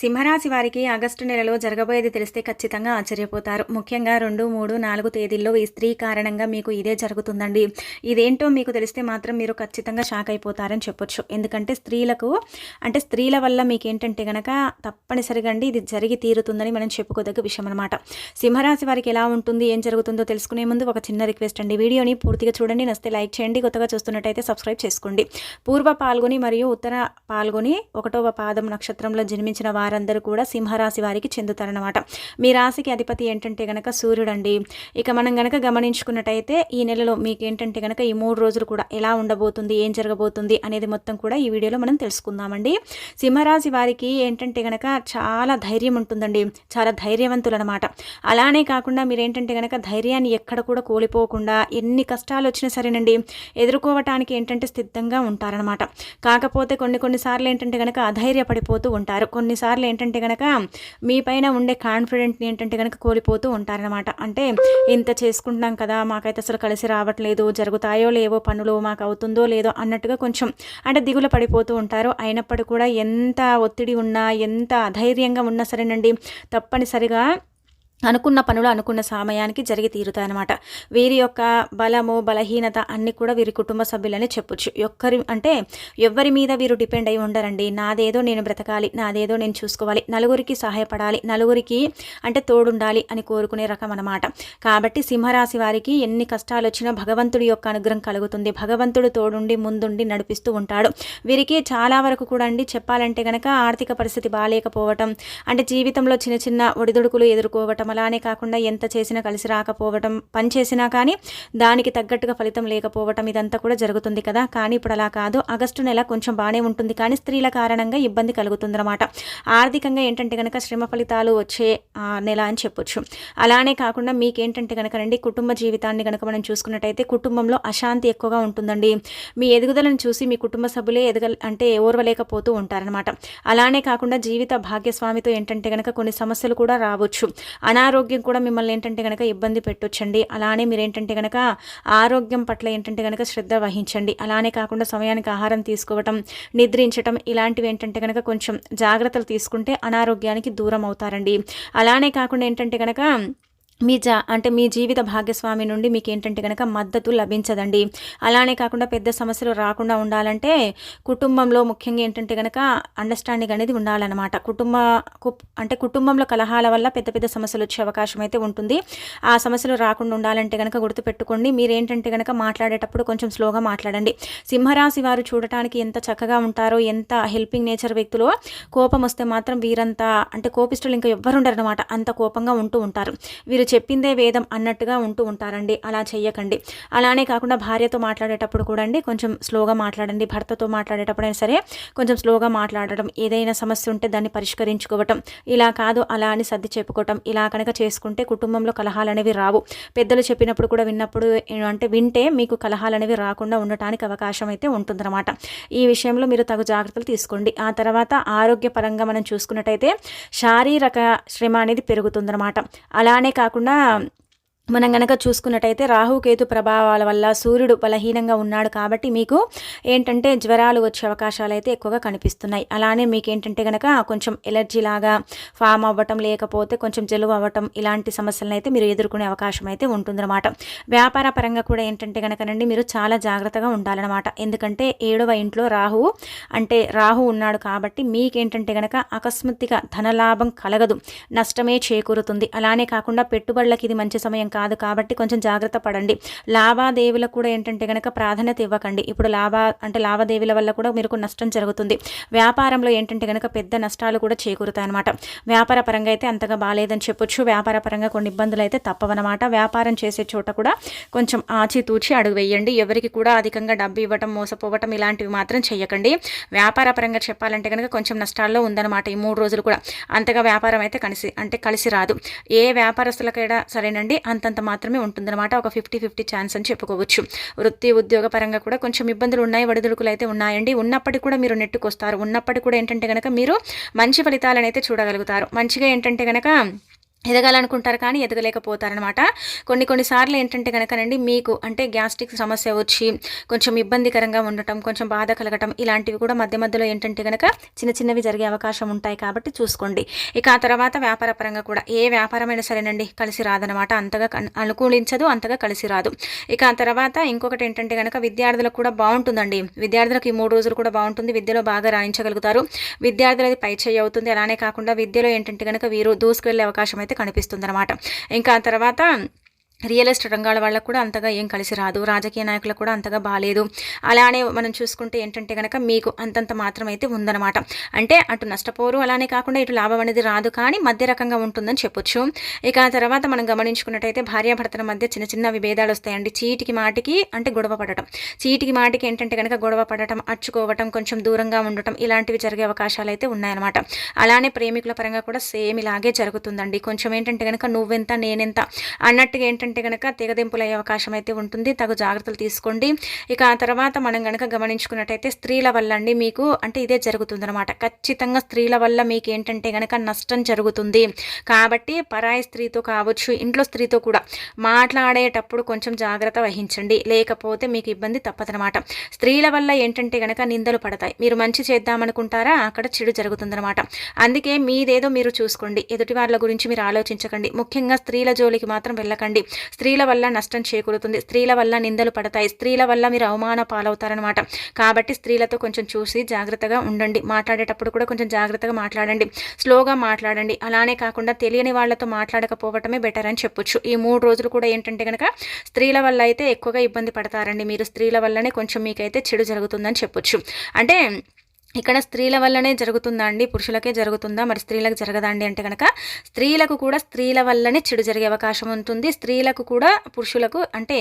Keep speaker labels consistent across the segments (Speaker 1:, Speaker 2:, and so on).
Speaker 1: సింహరాశి వారికి ఆగస్టు నెలలో జరగబోయేది తెలిస్తే ఖచ్చితంగా ఆశ్చర్యపోతారు. ముఖ్యంగా రెండు మూడు నాలుగు తేదీల్లో ఈ స్త్రీ కారణంగా మీకు ఇదే జరుగుతుందండి. ఇదేంటో మీకు తెలిస్తే మాత్రం మీరు ఖచ్చితంగా షాక్ అయిపోతారని చెప్పొచ్చు. ఎందుకంటే స్త్రీలకు అంటే స్త్రీల వల్ల మీకు ఏంటంటే గనక తప్పనిసరిగా అండి ఇది జరిగి తీరుతుందని మనం చెప్పుకోదగ్గ విషయం అనమాట సింహరాశి వారికి ఎలా ఉంటుంది ఏం జరుగుతుందో తెలుసుకునే ముందు ఒక చిన్న రిక్వెస్ట్ అండి. వీడియోని పూర్తిగా చూడండి నస్తే లైక్ చేయండి కొత్తగా చూస్తున్నట్టయితే సబ్స్క్రైబ్ చేసుకోండి. పూర్వ పాల్గొని మరియు ఉత్తర పాల్గొని ఒకటవ పాదం నక్షత్రంలో జన్మించిన వారందరూ కూడా సింహరాశి వారికి చెందుతారనమాట మీ రాశికి అధిపతి ఏంటంటే గనక సూర్యుడండి. ఇక మనం గనక గమనించుకున్నట్టయితే ఈ నెలలో మీకు ఏంటంటే గనక ఈ మూడు రోజులు కూడా ఎలా ఉండబోతుంది ఏం జరగబోతుంది అనేది మొత్తం కూడా ఈ వీడియోలో మనం తెలుసుకుందామండి. సింహరాశి వారికి ఏంటంటే గనక చాలా ధైర్యం ఉంటుందండి. చాలా ధైర్యవంతులు అనమాట అలానే కాకుండా మీరేంటంటే గనక ధైర్యాన్ని ఎక్కడ కూడా కోల్పోకుండా ఎన్ని కష్టాలు వచ్చినా సరేనండి ఎదుర్కోవటానికి ఏంటంటే సిద్ధంగా ఉంటారనమాట కాకపోతే కొన్ని కొన్నిసార్లు ఏంటంటే గనక అధైర్యపడిపోతూ ఉంటారు. కొన్నిసార్లు కొన్నిసార్లు ఏంటంటే కనుక మీ పైన ఉండే కాన్ఫిడెంట్ని ఏంటంటే కనుక కోల్పోతూ ఉంటారనమాట అంటే ఇంత చేసుకుంటున్నాం కదా మాకైతే అసలు కలిసి రావట్లేదు జరుగుతాయో లేవో పనులు మాకు అవుతుందో లేదో అన్నట్టుగా కొంచెం అంటే దిగులు పడిపోతూ ఉంటారు. అయినప్పటికీ కూడా ఎంత ఒత్తిడి ఉన్నా ఎంత అధైర్యంగా ఉన్నా సరేనండి తప్పనిసరిగా అనుకున్న పనులు అనుకున్న సమయానికి జరిగి తీరుతాయన్నమాట. వీరి యొక్క బలము బలహీనత అన్నీ కూడా వీరి కుటుంబ సభ్యులని చెప్పొచ్చు. ఒక్కరి అంటే ఎవరి మీద వీరు డిపెండ్ అయి ఉండరండి. నాదేదో నేను బ్రతకాలి నాదేదో నేను చూసుకోవాలి నలుగురికి సహాయపడాలి నలుగురికి అంటే తోడుండాలి అని కోరుకునే రకం అనమాట కాబట్టి సింహరాశి వారికి ఎన్ని కష్టాలు వచ్చినా భగవంతుడి యొక్క అనుగ్రహం కలుగుతుంది. భగవంతుడు తోడుండి ముందుండి నడిపిస్తూ ఉంటాడు. వీరికి చాలా వరకు కూడా అండి చెప్పాలంటే కనుక ఆర్థిక పరిస్థితి బాగాలేకపోవటం అంటే జీవితంలో చిన్న చిన్న ఒడిదుడుకులు ఎదుర్కోవటం రావటం అలానే కాకుండా ఎంత చేసినా కలిసి రాకపోవటం పని చేసినా కానీ దానికి తగ్గట్టుగా ఫలితం లేకపోవటం ఇదంతా కూడా జరుగుతుంది కదా. కానీ ఇప్పుడు అలా కాదు. ఆగస్టు నెల కొంచెం బాగానే ఉంటుంది. కానీ స్త్రీల కారణంగా ఇబ్బంది కలుగుతుందన్నమాట. ఆర్థికంగా ఏంటంటే కనుక శ్రమ ఫలితాలు వచ్చే నెల అని చెప్పొచ్చు. అలానే కాకుండా మీకేంటంటే కనుక రండి కుటుంబ జీవితాన్ని కనుక మనం చూసుకున్నట్టయితే కుటుంబంలో అశాంతి ఎక్కువగా ఉంటుందండి. మీ ఎదుగుదలను చూసి మీ కుటుంబ సభ్యులే ఎదగ అంటే ఓర్వలేకపోతూ ఉంటారనమాట అలానే కాకుండా జీవిత భాగ్యస్వామితో ఏంటంటే కనుక కొన్ని సమస్యలు కూడా రావచ్చు. అనారోగ్యం కూడా మిమ్మల్ని ఏంటంటే కనుక ఇబ్బంది పెట్టొచ్చండి. అలానే మీరు ఏంటంటే కనుక ఆరోగ్యం పట్ల ఏంటంటే కనుక శ్రద్ధ వహించండి. అలానే కాకుండా సమయానికి ఆహారం తీసుకోవటం నిద్రించటం ఇలాంటివి ఏంటంటే కనుక కొంచెం జాగ్రత్తలు తీసుకుంటే అనారోగ్యానికి దూరం అవుతారండి. అలానే కాకుండా ఏంటంటే కనుక మీ జా అంటే మీ జీవిత భాగస్వామి నుండి మీకు ఏంటంటే కనుక మద్దతు లభించదండి. అలానే కాకుండా పెద్ద సమస్యలు రాకుండా ఉండాలంటే కుటుంబంలో ముఖ్యంగా ఏంటంటే కనుక అండర్స్టాండింగ్ అనేది ఉండాలన్నమాట. కుటుంబ అంటే కుటుంబంలో కలహాల వల్ల పెద్ద పెద్ద సమస్యలు వచ్చే అవకాశం అయితే ఉంటుంది. ఆ సమస్యలు రాకుండా ఉండాలంటే కనుక గుర్తుపెట్టుకోండి. మీరు ఏంటంటే కనుక మాట్లాడేటప్పుడు కొంచెం స్లోగా మాట్లాడండి. సింహరాశి వారు చూడటానికి ఎంత చక్కగా ఉంటారో ఎంత హెల్పింగ్ నేచర్ వ్యక్తులు కోపం వస్తే మాత్రం వీరంతా అంటే కోపిస్తులు ఇంకా ఎవ్వరుండరు అనమాట అంత కోపంగా ఉంటూ ఉంటారు. వీరు చెప్పిందే వేదం అన్నట్టుగా ఉంటూ ఉంటారండి. అలా చెయ్యకండి. అలానే కాకుండా భార్యతో మాట్లాడేటప్పుడు కూడా అండి కొంచెం స్లోగా మాట్లాడండి. భర్తతో మాట్లాడేటప్పుడైనా సరే కొంచెం స్లోగా మాట్లాడడం ఏదైనా సమస్య ఉంటే దాన్ని పరిష్కరించుకోవటం ఇలా కాదు అలా అని సర్ది చెప్పుకోవటం ఇలా కనుక చేసుకుంటే కుటుంబంలో కలహాలు అనేవి రావు. పెద్దలు చెప్పినప్పుడు కూడా విన్నప్పుడు అంటే వింటే మీకు కలహాలు అనేవి రాకుండా ఉండటానికి అవకాశం అయితే ఉంటుందన్నమాట. ఈ విషయంలో మీరు తగు జాగ్రత్తలు తీసుకోండి. ఆ తర్వాత ఆరోగ్యపరంగా మనం చూసుకున్నట్టయితే శారీరక శ్రమ అనేది పెరుగుతుందన్నమాట. అలానే కాకుండా కాకుండా మనం గనక చూసుకున్నట్టయితే రాహుకేతు ప్రభావాల వల్ల సూర్యుడు బలహీనంగా ఉన్నాడు కాబట్టి మీకు ఏంటంటే జ్వరాలు వచ్చే అవకాశాలు అయితే ఎక్కువగా కనిపిస్తున్నాయి. అలానే మీకు ఏంటంటే కనుక కొంచెం ఎలర్జీ లాగా ఫామ్ అవ్వటం లేకపోతే కొంచెం జలుబు అవ్వటం ఇలాంటి సమస్యలను అయితే మీరు ఎదుర్కొనే అవకాశం అయితే ఉంటుందన్నమాట. వ్యాపార పరంగా కూడా ఏంటంటే కనుకనండి మీరు చాలా జాగ్రత్తగా ఉండాలన్నమాట. ఎందుకంటే ఏడవ ఇంట్లో రాహు అంటే రాహు ఉన్నాడు కాబట్టి మీకేంటంటే కనుక అకస్మాత్తుగా ధనలాభం కలగదు నష్టమే చేకూరుతుంది. అలానే కాకుండా పెట్టుబడులకి ఇది మంచి సమయం కాదు. కాబట్టి కొంచెం జాగ్రత్త పడండి. లావాదేవీలకు కూడా ఏంటంటే కనుక ప్రాధాన్యత ఇవ్వకండి. ఇప్పుడు లాభా అంటే లావాదేవీల వల్ల కూడా మీకు నష్టం జరుగుతుంది. వ్యాపారంలో ఏంటంటే కనుక పెద్ద నష్టాలు కూడా చేకూరుతాయి అనమాట వ్యాపార పరంగా అయితే అంతగా బాగాలేదని చెప్పొచ్చు. వ్యాపార పరంగా కొన్ని ఇబ్బందులు అయితే తప్పవన్నమాట. వ్యాపారం చేసే చోట కూడా కొంచెం ఆచితూచి అడుగు వేయండి ఎవరికి కూడా అధికంగా డబ్బు ఇవ్వటం మోసపోవటం ఇలాంటివి మాత్రం చేయకండి వ్యాపార పరంగా చెప్పాలంటే కనుక కొంచెం నష్టాల్లో ఉందన్నమాట ఈ మూడు రోజులు కూడా. అంతగా వ్యాపారం అయితే కలిసి అంటే కలిసి రాదు. ఏ వ్యాపారస్తులకైనా సరేనండి అంత అంతంత మాత్రమే ఉంటుందన్నమాట. ఒక ఫిఫ్టీ ఫిఫ్టీ ఛాన్స్ అని చెప్పుకోవచ్చు. వృత్తి ఉద్యోగ పరంగా కూడా కొంచెం ఇబ్బందులు ఉన్నాయి వడిదుడుకులు అయితే ఉన్నాయండి. ఉన్నప్పటికీ కూడా మీరు నెట్టుకొస్తారు. ఉన్నప్పటికీ కూడా ఏంటంటే కనుక మీరు మంచి ఫలితాలను అయితే చూడగలుగుతారు. మంచిగా ఏంటంటే కనుక ఎదగాలనుకుంటారు కానీ ఎదగలేకపోతారనమాట కొన్ని కొన్నిసార్లు ఏంటంటే కనుకనండి మీకు అంటే గ్యాస్ట్రిక్ సమస్య వచ్చి కొంచెం ఇబ్బందికరంగా ఉండటం కొంచెం బాధ కలగటం ఇలాంటివి కూడా మధ్య మధ్యలో ఏంటంటే కనుక చిన్న చిన్నవి జరిగే అవకాశం ఉంటాయి కాబట్టి చూసుకోండి. ఇక ఆ తర్వాత వ్యాపార పరంగా కూడా ఏ వ్యాపారమైనా సరేనండి కలిసి రాదనమాట అంతగా అనుకూలించదు అంతగా కలిసి రాదు. ఇక ఆ తర్వాత ఇంకొకటి ఏంటంటే కనుక విద్యార్థులకు కూడా బాగుంటుందండి. విద్యార్థులకు ఈ మూడు రోజులు కూడా బాగుంటుంది విద్యలో బాగా రాణించగలుగుతారు విద్యార్థులది పై చేయి అవుతుంది. అలానే కాకుండా విద్యలో ఏంటంటే కనుక వీరు దూసుకువెళ్ళే అవకాశం అయితే కనిపిస్తుంది అనమాట ఇంకా తర్వాత రియల్ ఎస్టేట్ రంగాల వాళ్ళకు కూడా అంతగా ఏం కలిసి రాదు. రాజకీయ నాయకులకు కూడా అంతగా బాగాలేదు అలానే మనం చూసుకుంటే ఏంటంటే కనుక మీకు అంతంత మాత్రమైతే ఉందన్నమాట. అంటే అటు నష్టపోరు అలానే కాకుండా ఇటు లాభం అనేది రాదు. కానీ మధ్య రకంగా ఉంటుందని చెప్పొచ్చు. ఇక ఆ తర్వాత మనం గమనించుకున్నట్టయితే భార్యాభర్తల మధ్య చిన్న చిన్న విభేదాలు వస్తాయండి. చీటికి మాటికి అంటే గొడవ పడటం. చీటికి మాటికి ఏంటంటే కనుక గొడవ పడటం అచ్చుకోవటం కొంచెం దూరంగా ఉండటం ఇలాంటివి జరిగే అవకాశాలు అయితే ఉన్నాయన్నమాట. అలానే ప్రేమికుల పరంగా కూడా సేమ్ ఇలాగే జరుగుతుందండి. కొంచెం ఏంటంటే కనుక నువ్వెంత నేనెంత అన్నట్టుగా ఏంటంటే ఏంటంటే కనుక తెగదింపులు అయ్యే అవకాశం అయితే ఉంటుంది. తగు జాగ్రత్తలు తీసుకోండి. ఇక ఆ తర్వాత మనం కనుక గమనించుకున్నట్టయితే స్త్రీల వల్ల అండి మీకు అంటే ఇదే జరుగుతుందనమాట ఖచ్చితంగా స్త్రీల వల్ల మీకు ఏంటంటే కనుక నష్టం జరుగుతుంది. కాబట్టి పరాయి స్త్రీతో కావచ్చు ఇంట్లో స్త్రీతో కూడా మాట్లాడేటప్పుడు కొంచెం జాగ్రత్త వహించండి. లేకపోతే మీకు ఇబ్బంది తప్పదనమాట స్త్రీల వల్ల ఏంటంటే కనుక నిందలు పడతాయి. మీరు మంచి చేద్దామనుకుంటారా? అక్కడ చెడు జరుగుతుందనమాట అందుకే మీదేదో మీరు చూసుకోండి. ఎదుటి వాళ్ళ గురించి మీరు ఆలోచించకండి. ముఖ్యంగా స్త్రీల జోలికి మాత్రం వెళ్ళకండి. స్త్రీల వల్ల నష్టం చేకూరుతుంది. స్త్రీల వల్ల నిందలు పడతాయి. స్త్రీల వల్ల మీరు అవమాన పాలవుతారనమాట కాబట్టి స్త్రీలతో కొంచెం చూసి జాగ్రత్తగా ఉండండి. మాట్లాడేటప్పుడు కూడా కొంచెం జాగ్రత్తగా మాట్లాడండి. స్లోగా మాట్లాడండి. అలానే కాకుండా తెలియని వాళ్ళతో మాట్లాడకపోవటమే బెటర్ అని చెప్పొచ్చు. ఈ మూడు రోజులు కూడా ఏంటంటే కనుక స్త్రీల వల్ల అయితే ఎక్కువగా ఇబ్బంది పడతారండి. మీరు స్త్రీల వల్లనే కొంచెం మీకైతే చెడు జరుగుతుందని చెప్పొచ్చు. అంటే ఇక్కడ స్త్రీల వల్లనే జరుగుతుందా అండి? పురుషులకే జరుగుతుందా? మరి స్త్రీలకు జరగదా అండి అంటే కనుక స్త్రీలకు కూడా స్త్రీల వల్లనే చెడు జరిగే అవకాశం ఉంటుంది. స్త్రీలకు కూడా పురుషులకు అంటే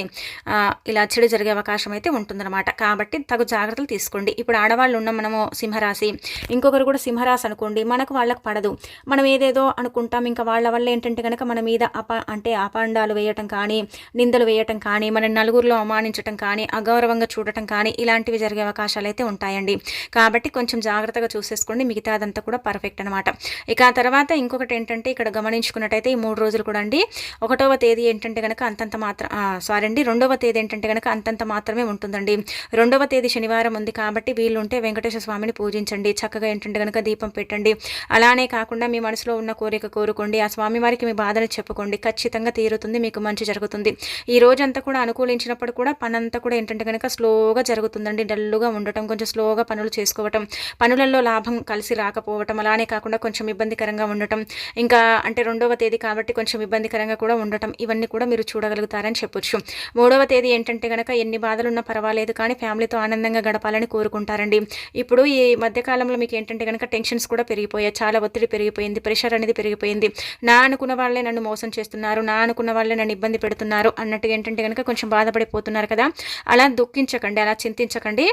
Speaker 1: ఇలా చెడు జరిగే అవకాశం అయితే ఉంటుందన్నమాట. కాబట్టి తగు జాగ్రత్తలు తీసుకోండి. ఇప్పుడు ఆడవాళ్ళు ఉన్న మనము సింహరాశి ఇంకొకరు కూడా సింహరాశి అనుకోండి మనకు వాళ్ళకు పడదు. మనం ఏదేదో అనుకుంటాం ఇంకా వాళ్ళ వల్ల ఏంటంటే కనుక మన మీద అప అంటే అపాండాలు వేయటం కానీ నిందలు వేయటం కానీ మన నలుగురిలో అవమానించటం కానీ అగౌరవంగా చూడటం కానీ ఇలాంటివి జరిగే అవకాశాలు అయితే ఉంటాయండి. కాబట్టి కొంచెం కొంచెం జాగ్రత్తగా చూసేసుకోండి. మిగతా అదంతా కూడా పర్ఫెక్ట్ అనమాట ఇక ఆ తర్వాత ఇంకొకటి ఏంటంటే ఇక్కడ గమనించుకున్నట్టయితే ఈ మూడు రోజులు కూడా అండి ఒకటవ తేదీ ఏంటంటే కనుక అంతంత మాత్రం సారీ అండి రెండవ తేదీ ఏంటంటే కనుక అంతంత మాత్రమే ఉంటుందండి. రెండవ తేదీ శనివారం ఉంది కాబట్టి వీళ్ళుంటే వెంకటేశ్వర స్వామిని పూజించండి. చక్కగా ఏంటంటే కనుక దీపం పెట్టండి. అలానే కాకుండా మీ మనసులో ఉన్న కోరిక కోరుకోండి. ఆ స్వామి వారికి మీ బాధను చెప్పుకోండి. ఖచ్చితంగా తీరుతుంది మీకు మంచి జరుగుతుంది. ఈ రోజంతా కూడా అనుకూలించినప్పుడు కూడా పనంతా కూడా ఏంటంటే కనుక స్లోగా జరుగుతుందండి. డల్లుగా ఉండటం కొంచెం స్లోగా పనులు చేసుకోవటం పనులలో లాభం కలిసి రాకపోవటం అలానే కాకుండా కొంచెం ఇబ్బందికరంగా ఉండటం ఇంకా అంటే రెండవ తేదీ కాబట్టి కొంచెం ఇబ్బందికరంగా కూడా ఉండటం ఇవన్నీ కూడా మీరు చూడగలుగుతారని చెప్పొచ్చు. మూడవ తేదీ ఏంటంటే కనుక ఎన్ని బాధలు ఉన్నా పర్వాలేదు కానీ ఫ్యామిలీతో ఆనందంగా గడపాలని కోరుకుంటారండి. ఇప్పుడు ఈ మధ్యకాలంలో మీకు ఏంటంటే కనుక టెన్షన్స్ కూడా పెరిగిపోయాయి చాలా ఒత్తిడి పెరిగిపోయింది ప్రెషర్ అనేది పెరిగిపోయింది. నా అనుకున్న వాళ్ళే నన్ను మోసం చేస్తున్నారు నా అనుకున్న వాళ్ళే నన్ను ఇబ్బంది పెడుతున్నారు అన్నట్టుగా ఏంటంటే కనుక కొంచెం బాధపడిపోతున్నారు కదా. అలా దుఃఖించకండి అలా చింతించకండి.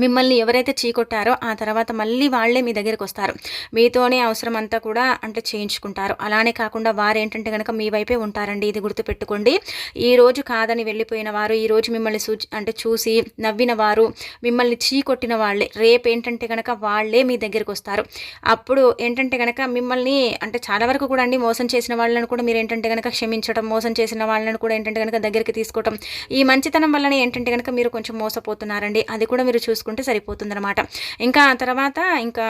Speaker 1: మిమ్మల్ని ఎవరైతే చీకొట్టారో ఆ తర్వాత మళ్ళీ వాళ్ళే మీ దగ్గరికి వస్తారు. మీతోనే అవసరం అంతా కూడా అంటే చేయించుకుంటారు. అలానే కాకుండా వారు ఏంటంటే కనుక మీ వైపే ఉంటారండి. ఇది గుర్తుపెట్టుకోండి. ఈ రోజు కాదని వెళ్ళిపోయిన వారు ఈ రోజు మిమ్మల్ని సూచి అంటే చూసి నవ్విన వారు మిమ్మల్ని చీకొట్టిన వాళ్ళే రేపు ఏంటంటే కనుక వాళ్ళే మీ దగ్గరికి వస్తారు. అప్పుడు ఏంటంటే కనుక మిమ్మల్ని అంటే చాలా వరకు కూడా అండి మోసం చేసిన వాళ్ళని కూడా మీరు ఏంటంటే కనుక క్షమించడం మోసం చేసిన వాళ్ళని కూడా ఏంటంటే కనుక దగ్గరికి తీసుకోవటం ఈ మంచితనం వల్లనే ఏంటంటే కనుక మీరు కొంచెం మోసపోతున్నారండి. అది కూడా మీరు చూసి చూసుకుంటే సరిపోతుందన్నమాట. ఇంకా తర్వాత ఇంకా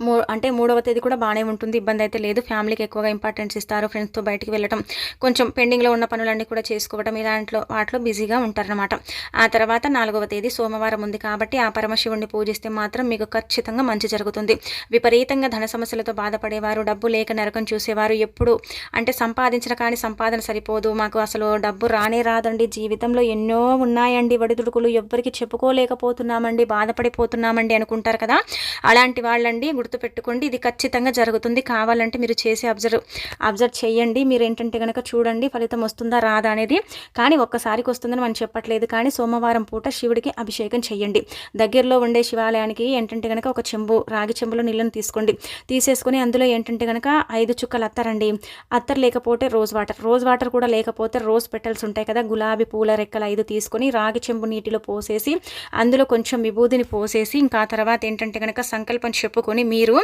Speaker 1: మూ అంటే మూడవ తేదీ కూడా బాగానే ఉంటుంది. ఇబ్బంది అయితే లేదు. ఫ్యామిలీకి ఎక్కువగా ఇంపార్టెన్స్ ఇస్తారు. ఫ్రెండ్స్తో బయటికి వెళ్ళటం కొంచెం పెండింగ్లో ఉన్న పనులన్నీ కూడా చేసుకోవడం ఇలాంట్లో వాటిలో బిజీగా ఉంటారనమాట ఆ తర్వాత నాలుగవ తేదీ సోమవారం ఉంది కాబట్టి ఆ పరమశివుడిని పూజిస్తే మాత్రం మీకు ఖచ్చితంగా మంచి జరుగుతుంది. విపరీతంగా ధన సమస్యలతో బాధపడేవారు డబ్బు లేక నరకం చూసేవారు ఎప్పుడు. అంటే సంపాదించిన కానీ సంపాదన సరిపోదు. మాకు అసలు డబ్బు రానే రాదండి. జీవితంలో ఎన్నో ఉన్నాయండి. వడిదుడుకులు ఎవ్వరికి చెప్పుకోలేకపోతున్నామండి. బాధపడిపోతున్నామండి అనుకుంటారు కదా? అలాంటి వాళ్ళండి గుర్తుపెట్టుకోండి. ఇది ఖచ్చితంగా జరుగుతుంది. కావాలంటే మీరు చేసి అబ్జర్వ్ అబ్జర్వ్ చేయండి. మీరు ఏంటంటే కనుక చూడండి ఫలితం వస్తుందా రాదా అనేది. కానీ ఒక్కసారికి వస్తుందని మనం చెప్పట్లేదు. కానీ సోమవారం పూట శివుడికి అభిషేకం చేయండి. దగ్గరలో ఉండే శివాలయానికి ఏంటంటే కనుక ఒక చెంబు రాగి చెంబులో నీళ్ళని తీసుకోండి. తీసేసుకొని అందులో ఏంటంటే కనుక ఐదు చుక్కలు అత్తరండి. అత్తర్ లేకపోతే రోజ్ వాటర్. రోజ్ వాటర్ కూడా లేకపోతే రోజ్ పెటల్స్ ఉంటాయి కదా. గులాబీ పూల రెక్కలు ఐదు తీసుకొని రాగి చెంబు నీటిలో పోసేసి అందులో కొంచెం విభూదిని పోసేసి ఇంకా తర్వాత ఏంటంటే కనుక సంకల్పం చెప్పుకొని మీ మీరు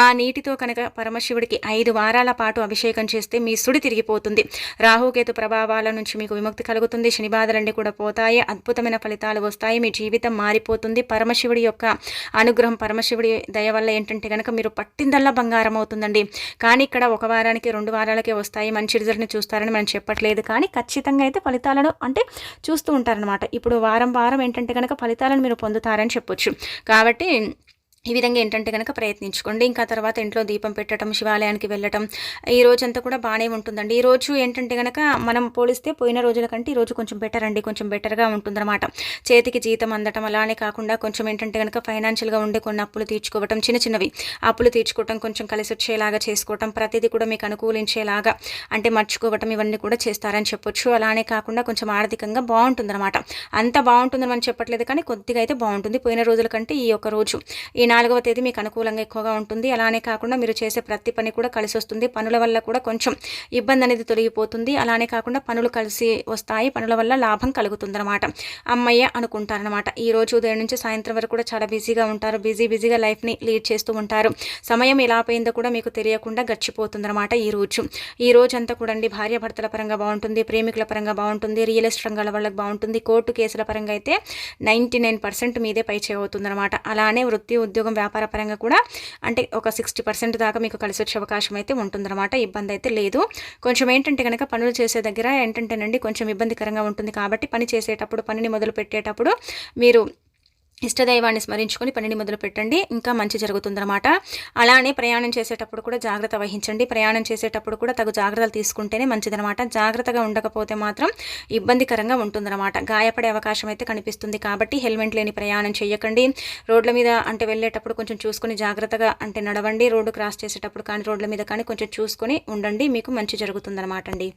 Speaker 1: ఆ నీటితో కనుక పరమశివుడికి ఐదు వారాల పాటు అభిషేకం చేస్తే మీ సుడి తిరిగిపోతుంది. రాహుకేతు ప్రభావాల నుంచి మీకు విముక్తి కలుగుతుంది. శని బాధలన్నీ కూడా పోతాయి. అద్భుతమైన ఫలితాలు వస్తాయి. మీ జీవితం మారిపోతుంది. పరమశివుడి యొక్క అనుగ్రహం పరమశివుడి దయ వల్ల ఏంటంటే కనుక మీరు పట్టిందల్లా బంగారం అవుతుందండి. కానీ ఇక్కడ ఒక వారానికి రెండు వారాలకే వస్తాయి. మంచి రిజల్ట్ని చూస్తారని మనం చెప్పట్లేదు. కానీ ఖచ్చితంగా అయితే ఫలితాలను అంటే చూస్తూ ఉంటారనమాట ఇప్పుడు వారం వారం ఏంటంటే కనుక ఫలితాలను మీరు పొందుతారని చెప్పొచ్చు. కాబట్టి ఈ విధంగా ఏంటంటే కనుక ప్రయత్నించుకోండి. ఇంకా తర్వాత ఇంట్లో దీపం పెట్టడం శివాలయానికి వెళ్ళటం ఈ రోజంతా కూడా బాగానే ఉంటుందండి. ఈ రోజు ఏంటంటే కనుక మనం పోలిస్తే పోయిన రోజుల కంటే ఈ రోజు కొంచెం బెటర్ అండి. కొంచెం బెటర్గా ఉంటుందన్నమాట. చేతికి జీతం అందటం అలానే కాకుండా కొంచెం ఏంటంటే కనుక ఫైనాన్షియల్గా ఉండే కొన్ని అప్పులు తీర్చుకోవటం చిన్న చిన్నవి అప్పులు తీర్చుకోవటం కొంచెం కలిసి వచ్చేలాగా చేసుకోవటం ప్రతిదీ కూడా మీకు అనుకూలించేలాగా అంటే మర్చుకోవటం ఇవన్నీ కూడా చేస్తారని చెప్పొచ్చు. అలానే కాకుండా కొంచెం ఆర్థికంగా బాగుంటుందన్నమాట. అంత బాగుంటుందని మనం చెప్పట్లేదు కానీ కొద్దిగా అయితే బాగుంటుంది. పోయిన రోజుల కంటే ఈ ఒక రోజు ఈ నాలుగవ తేదీ మీకు అనుకూలంగా ఎక్కువగా ఉంటుంది. అలానే కాకుండా మీరు చేసే ప్రతి పని కూడా కలిసి వస్తుంది. పనుల వల్ల కూడా కొంచెం ఇబ్బంది అనేది తొలగిపోతుంది. అలానే కాకుండా పనులు కలిసి వస్తాయి. పనుల వల్ల లాభం కలుగుతుందన్నమాట. అమ్మయ్య అనుకుంటారనమాట ఈ రోజు ఉదయం నుంచి సాయంత్రం వరకు కూడా చాలా బిజీగా ఉంటారు. బిజీ బిజీగా లైఫ్ని లీడ్ చేస్తూ ఉంటారు. సమయం ఎలా పోయిందో కూడా మీకు తెలియకుండా గడిచిపోతుందన్నమాట ఈ రోజు. ఈ రోజు అంతా కూడా అండి భార్య భర్తల పరంగా బాగుంటుంది. ప్రేమికుల పరంగా బాగుంటుంది. రియల్ ఎస్టేట్ రంగాల వాళ్ళకి బాగుంటుంది. కోర్టు కేసుల పరంగా అయితే నైంటీ నైన్ పర్సెంట్ మీదే పై చేయవుతుందన్నమాట అలానే వృత్తి ఉద్యోగం ఉద్యోగం వ్యాపార పరంగా కూడా అంటే ఒక సిక్స్టీ పర్సెంట్ దాకా మీకు కలిసి వచ్చే అవకాశం అయితే ఉంటుందన్నమాట. ఇబ్బంది అయితే లేదు. కొంచెం ఏంటంటే కనుక పనులు చేసే దగ్గర ఏంటంటేనండి కొంచెం ఇబ్బందికరంగా ఉంటుంది కాబట్టి పని చేసేటప్పుడు పనిని మొదలు పెట్టేటప్పుడు మీరు ఇష్టదైవాన్ని స్మరించుకొని పనిని మొదలు పెట్టండి. ఇంకా మంచి జరుగుతుందన్నమాట. అలానే ప్రయాణం చేసేటప్పుడు కూడా జాగ్రత్త వహించండి. ప్రయాణం చేసేటప్పుడు కూడా తగు జాగ్రత్తలు తీసుకుంటేనే మంచిదనమాట జాగ్రత్తగా ఉండకపోతే మాత్రం ఇబ్బందికరంగా ఉంటుందన్నమాట. గాయపడే అవకాశం అయితే కనిపిస్తుంది కాబట్టి హెల్మెట్ లేని ప్రయాణం చేయకండి రోడ్ల మీద అంటే వెళ్ళేటప్పుడు కొంచెం చూసుకొని జాగ్రత్తగా అంటే నడవండి. రోడ్డు క్రాస్ చేసేటప్పుడు కానీ రోడ్ల మీద కానీ కొంచెం చూసుకొని ఉండండి. మీకు మంచి జరుగుతుందన్నమాట అండి.